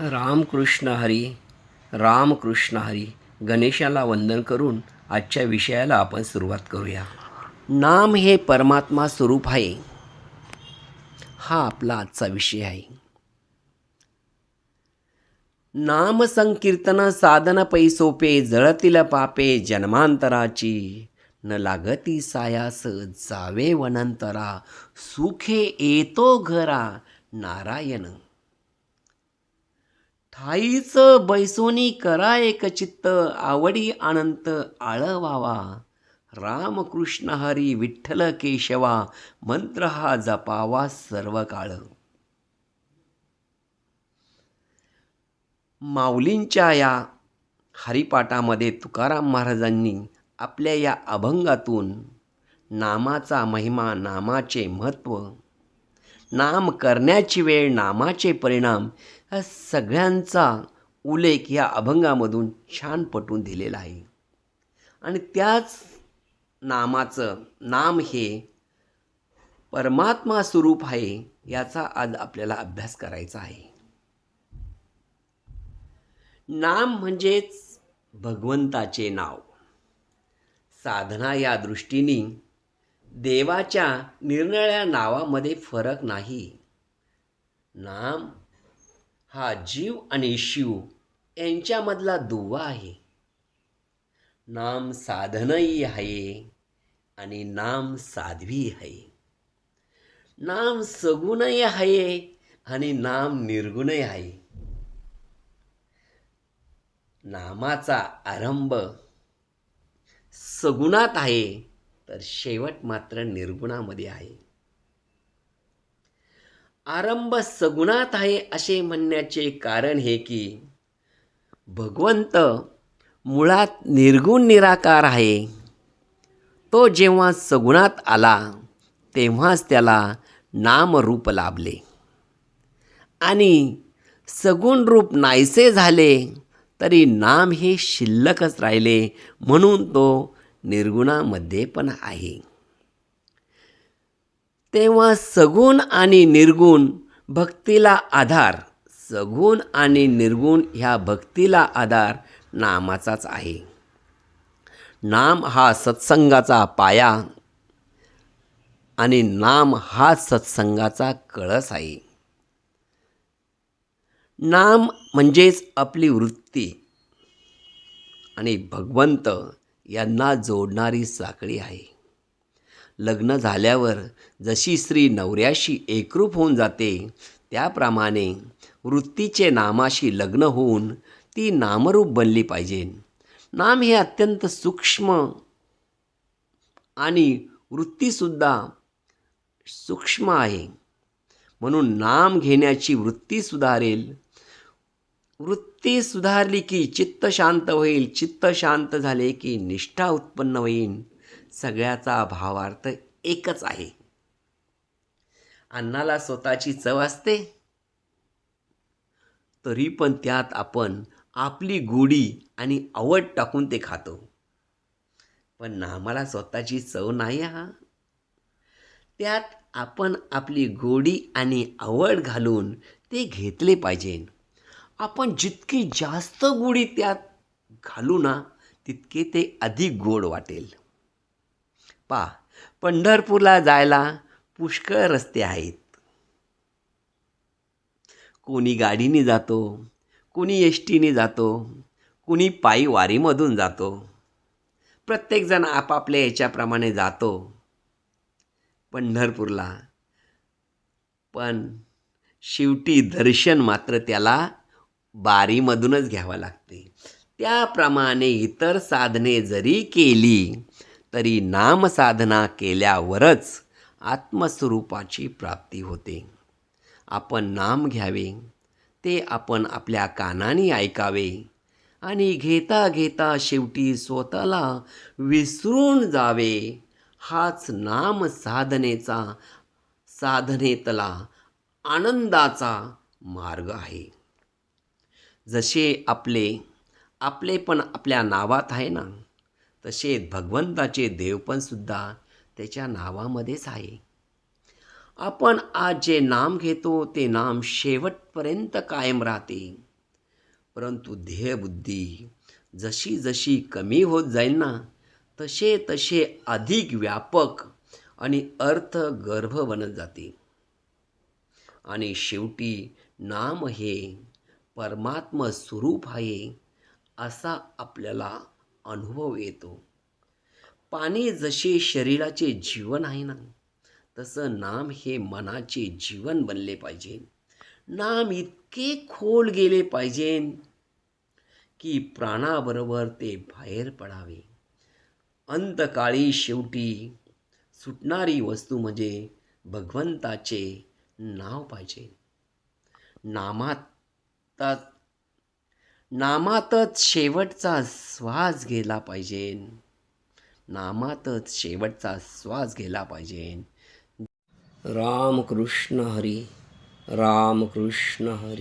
रामकृष्ण हरी रामकृष्ण हरी गणेशाला वंदन करून आजच्या विषयाला आपण सुरुवात करूया. नाम हे परमात्मा स्वरूप आहे. हा आपला आजचा विषय आहे. नाम संकीर्तन साधन पै सोपे जळतील पापे जन्मांतराची. न लागती सायास जावे वनंतरा सुखे येतो घरा नारायण. ठाईच बैसोनी करा एक चित्त आवडी अनंत आळवावा. रामकृष्ण हरी विठ्ठल केशवा मंत्र हा जपावा सर्व काळ माऊलींच्या या हरिपाठामध्ये तुकाराम महाराजांनी आपल्या या अभंगातून नामाचा महिमा नामाचे महत्त्व नाम करण्याची वेळ नामाचे परिणाम हा सगळ्यांचा उल्लेख या अभंगामधून छान पटवून दिलेला आहे. आणि त्याच नामाचं नाम हे परमात्मा स्वरूप आहे याचा आज आपल्याला अभ्यास करायचा आहे. नाम म्हणजेच भगवंताचे नाव. साधना या दृष्टीने देवाच्या निरनिळ्या नावामध्ये फरक नाही. नाम हा जीव आणि शिव यांच्यामधला दुवा आहे. नाम साधनही आहे आणि नाम साध्वी आहे. नाम सगुणही आहे आणि नाम निर्गुणही आहे. नामाचा आरंभ सगुणात आहे तर शेवट मात्र निर्गुणामध्ये आहे. आरंभ सगुणात आहे असे म्हणण्याचे कारण हे की भगवंत मुळात निर्गुण निराकार आहे. तो जेव्हा सगुणात आला तेव्हाच त्याला नामरूप लाभले. आणि सगुण रूप नाहीसे झाले तरी नाम हे शिल्लकच राहिले म्हणून तो निर्गुणामध्ये पण आहे. तेव्हा सगुण आणि निर्गुण भक्तीला आधार सगुण आणि निर्गुण ह्या भक्तीला आधार नामाचाच आहे. नाम हा सत्संगाचा पाया आणि नाम हा सत्संगाचा कळस आहे. नाम म्हणजेच आपली वृत्ती आणि भगवंत यांना जोडणारी साखळी आहे. लग्न झाल्यावर जशी स्त्री नवऱ्याशी एकरूप होऊन जाते त्याप्रमाणे वृत्तीचे नामाशी लग्न होऊन ती नामरूप बनली पाहिजे. नाम हे अत्यंत सूक्ष्म आणि वृत्तीसुद्धा सूक्ष्म आहे. म्हणून नाम घेण्याची वृत्ती सुधारेल वृत्ती सुधारली की चित्त शांत होईल चित्त शांत झाले की निष्ठा उत्पन्न होईल. सगळ्याचा भावार्थ एकच आहे. अन्नाला स्वतःची चव असते. तरी पण त्यात आपण आपली गोडी आणि आवड टाकून ते खातो. पण नामाला स्वतःची चव नाही हा. त्यात आपण आपली गोडी आणि आवड घालून ते घेतले पाहिजे. आपण जितकी जास्त गोडी त्यात घालू ना तितके ते अधिक गोड वाटेल. पा पंढरपूरला जायला पुष्कळ रस्ते आहेत. कोणी गाडीने जातो कोणी एस टीने जातो कोणी पायी वारीमधून जातो. प्रत्येकजण आपापल्या याच्याप्रमाणे जातो पंढरपूरला. पण शेवटी दर्शन मात्र त्याला बारीमधूनच घ्यावं लागते. त्याप्रमाणे इतर साधने जरी केली तरी नामसाधना केल्यावरच आत्मस्वरूपाची प्राप्ती होते. आपण नाम घ्यावे ते आपण आपल्या कानाने ऐकावे आणि घेता घेता शेवटी स्वतःला विसरून जावे. हाच नाम साधनेचा साधनेतला आनंदाचा मार्ग आहे. जसे आपले आपले पण आपल्या नावात आहे ना तसे भगवंताचे देवपणसुद्धा त्याच्या नावामध्येच आहे. आपण आज जे नाम घेतो ते नाम शेवटपर्यंत कायम राहते. परंतु ध्येयबुद्धी जशी जशी कमी होत जाईल ना तसे तसे अधिक व्यापक आणि अर्थ गर्भ बनत जाते. आणि शेवटी नाम हे परमात्म स्वरूप आहे असा आपल्याला अनुभव येतो. पाणी जसे शरीराचे जीवन आहे ना तसं नाम हे मनाचे जीवन बनले पाहिजे. नाम इतके खोल गेले पाहिजे की प्राणाबरोबर ते बाहेर पडावे. अंतकाळी शेवटी सुटणारी वस्तू म्हणजे भगवंताचे नाव पाहिजे. नामात नामातच शेवटचा श्वास गेला पाहिजे. नामातच शेवटचा श्वास गेला पाहिजे. रामकृष्ण हरी रामकृष्ण हरी.